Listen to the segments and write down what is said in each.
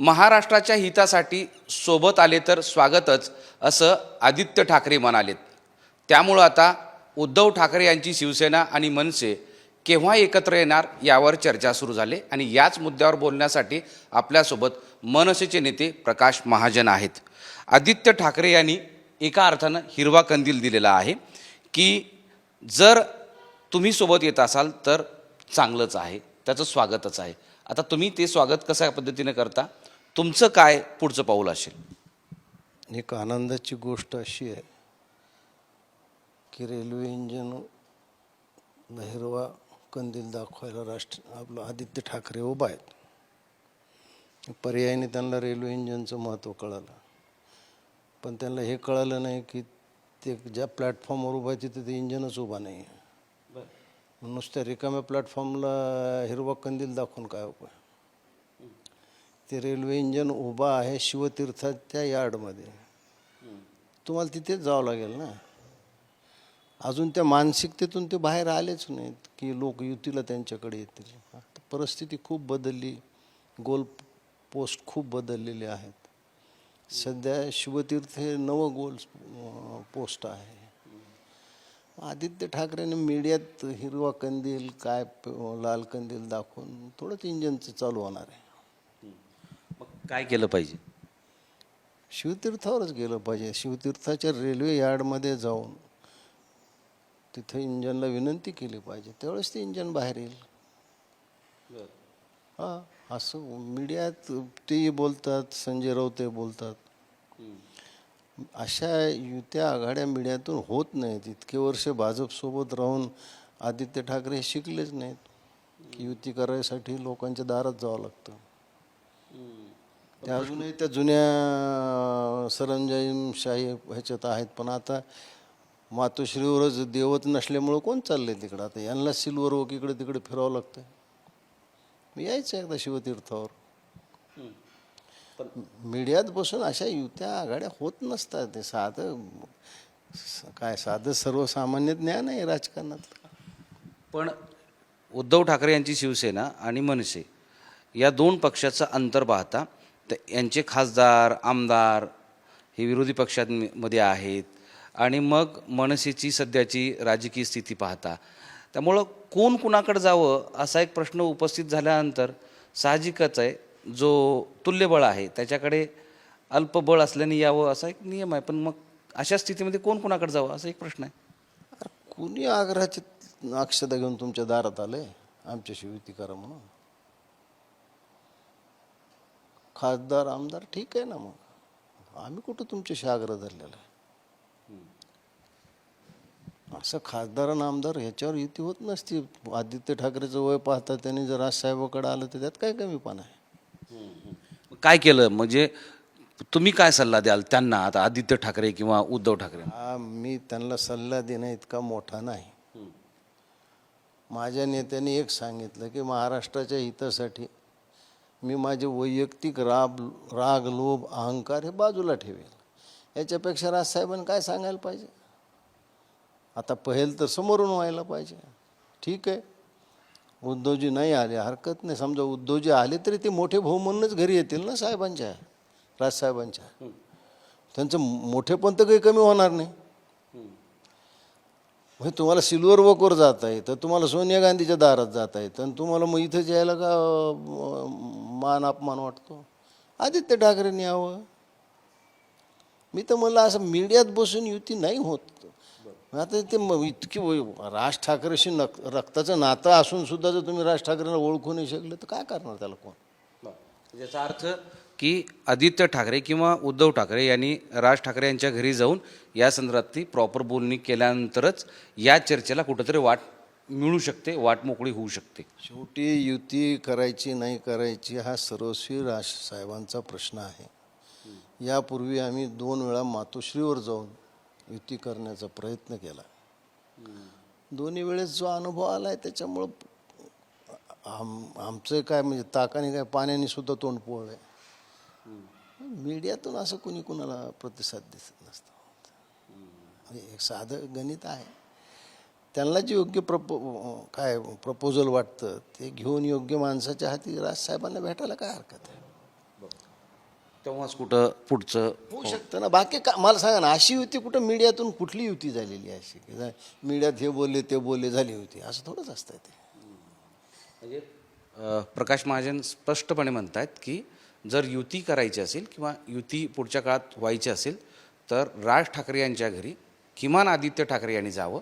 महाराष्ट्राच्या हितासाठी सोबत आले तर स्वागतच असं आदित्य ठाकरे म्हणालेत. त्यामुळं आता उद्धव ठाकरे यांची शिवसेना आणि मनसे केव्हा एकत्र येणार यावर चर्चा सुरू झाली आणि याच मुद्द्यावर बोलण्यासाठी आपल्यासोबत मनसेचे नेते प्रकाश महाजन आहेत. आदित्य ठाकरे यांनी एका अर्थानं हिरवा कंदील दिलेला आहे की जर तुम्ही सोबत येत असाल तर चांगलंच आहे त्याचं स्वागतच आहे. आता तुम्ही ते स्वागत कशा पद्धतीने करता? तुमचं काय पुढचं पाऊल असेल? एक आनंदाची गोष्ट अशी आहे की रेल्वे इंजिन हिरवा कंदील दाखवायला राष्ट्र आपलं आदित्य ठाकरे उभा आहेत. पर्यायाने त्यांना रेल्वे इंजिनचं महत्त्व कळालं. पण त्यांना हे कळालं नाही की ते ज्या प्लॅटफॉर्मवर उभं आहे तिथे ते इंजिनच उभा नाही आहे. नुसत्या रिकाम्या प्लॅटफॉर्मला हिरवा कंदील दाखवून काय उपयोग ते रेल्वे इंजन उभा आहे शिवतीर्थाच्या यार्डमध्ये. तुम्हाला तिथेच जावं लागेल ना? अजून त्या मानसिकतेतून ते बाहेर आलेच नाहीत की लोक युतीला त्यांच्याकडे येतील. परिस्थिती खूप बदलली. गोल पोस्ट खूप बदललेले आहेत. सध्या शिवतीर्थ हे नवं गोल पोस्ट आहे. आदित्य ठाकरेने मीडियात हिरवा कंदील काय लाल कंदील दाखवून थोडंच इंजनचं चालू होणार आहे. काय केलं पाहिजे? शिवतीर्थावरच गेलं पाहिजे. शिवतीर्थाच्या रेल्वे यार्डमध्ये जाऊन तिथं इंजनला विनंती केली पाहिजे. त्यावेळेस ते इंजन बाहेर येईल. हां असं मीडियात तेही बोलतात संजय राऊत बोलतात. अशा युत्या आघाड्या मीडियातून होत नाहीत. इतके वर्ष भाजपसोबत राहून आदित्य ठाकरे हे शिकलेच नाहीत. की युती करायसाठी लोकांच्या दारात जावं लागतं. त्या अजूनही त्या जुन्या सरंजामशाही ह्याच्यात आहेत. पण आता मातोश्रीवरच देवत नसल्यामुळं कोण चाललंय तिकडं? आता यांना सिल्वर वक इकडे तिकडे फिरावं लागतं मी यायचं एकदा शिवतीर्थावर. मीडियात बसून अशा युत्या आघाड्या होत नसतात. ते साधं काय साधं सर्वसामान्य ज्ञान आहे राजकारणात. पण उद्धव ठाकरे यांची शिवसेना आणि मनसे या दोन पक्षाचं अंतर पाहता तर यांचे खासदार आमदार हे विरोधी पक्षांमध्ये आहेत. आणि मग मनसेची सध्याची राजकीय स्थिती पाहता. त्यामुळं कोण कुणाकडे जावं असा एक प्रश्न उपस्थित झाल्यानंतर साहजिकच आहे जो तुल्यबळ आहे त्याच्याकडे अल्पबळ असल्याने यावं असा एक नियम आहे. पण मग अशा स्थितीमध्ये कोण कुणाकडे जावं असा एक प्रश्न आहे? कुणी आग्रहाची अक्षता घेऊन तुमच्या दारात आले? आमच्याशी युती करा म्हणून. खासदार आमदार ठीक आहे ना मग? आम्ही कुठं तुमच्याशी आग्रह धरलेला आहे? असं खासदार आणि आमदार ह्याच्यावर युती होत नसती. आदित्य ठाकरेचं वय पाहता त्यांनी जर आज साहेबाकडे आलं तर त्यात काय कमीपणा आहे? काय केलं? म्हणजे तुम्ही काय सल्ला द्याल त्यांना? आता आदित्य ठाकरे किंवा उद्धव ठाकरे? हा मी त्यांना सल्ला देणं इतका मोठा नाही. माझ्या नेत्यांनी एक सांगितलं की महाराष्ट्राच्या हितासाठी मी माझे वैयक्तिक राब राग लोभ अहंकार हे बाजूला ठेवेल. याच्यापेक्षा राजसाहेबांनी काय सांगायला पाहिजे? आता पहिल तर समोरून व्हायला पाहिजे. ठीक आहे. उद्धवजी नाही आले हरकत नाही. समजा उद्धवजी आले तरी ते मोठे भाऊ म्हणूनच घरी येतील ना साहेबांच्या राजसाहेबांच्या. त्यांचं मोठेपण तर काही कमी होणार नाही. म्हणजे तुम्हाला सिल्वर वॉकवर जाता येतं तुम्हाला सोनिया गांधीच्या दारात जाता येतं आणि तुम्हाला मग इथं यायला का मान अपमान वाटतो? आदित्य ठाकरेंनी यावं. मी तर म्हणलं असं मीडियात बसून युती नाही होत. आता ते मग इतकी राज ठाकरेशी नक रक्ताचं नातं असून सुद्धा जर तुम्ही राज ठाकरेंना ओळखू नाही शकले तर काय करणार त्याला कोण? याचा अर्थ की आदित्य ठाकरे किंवा उद्धव ठाकरे यांनी राज ठाकरे यांच्या घरी जाऊन या संदर्भातली प्रॉपर बोलणी केल्यानंतरच या चर्चेला कुठंतरी वाट मिळू शकते वाट मोकळी होऊ शकते. शेवटी युती करायची नाही करायची हा सर्वस्वी राज साहेबांचा प्रश्न आहे. यापूर्वी आम्ही दोन वेळा मातोश्रीवर जाऊन युती करण्याचा प्रयत्न केला. दोन्ही वेळेस जो अनुभव आला आहे त्याच्यामुळं आम आमचं काय म्हणजे ताकाने काय पाण्याने सुद्धा तोंड पोळलं आहे मीडियातून असं कुणी कुणाला प्रतिसाद दिसत नसतं. म्हणजे एक साधं गणित आहे. त्यांना जे योग्य प्रपो काय प्रपोजल वाटतं ते घेऊन योग्य माणसाच्या हाती राजसाहेबांना भेटायला काय हरकत आहे? तेव्हाच कुठं पुढचं होऊ शकतं ना. बाकी का मला सांगा ना अशी युती कुठं मीडियातून कुठली युती झालेली अशी? की मीडियात हे बोलले ते बोलले झाली होती असं थोडंच असतं ते. म्हणजे प्रकाश महाजन स्पष्टपणे म्हणतात की जर युती करायची असेल किंवा युती पुढच्या काळात व्हायची असेल तर राज ठाकरे यांच्या घरी किमान आदित्य ठाकरे यांनी जावं.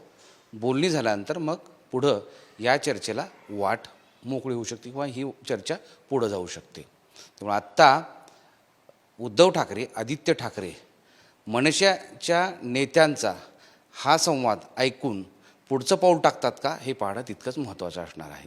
बोलणी झाल्यानंतर मग पुढं या चर्चेला वाट मोकळी होऊ शकते किंवा ही चर्चा पुढं जाऊ शकते. त्यामुळे आत्ता उद्धव ठाकरे आदित्य ठाकरे मनशाच्या नेत्यांचा हा संवाद ऐकून पुढचं पाऊल टाकतात का हे पाहणं तितकंच महत्त्वाचं असणार आहे.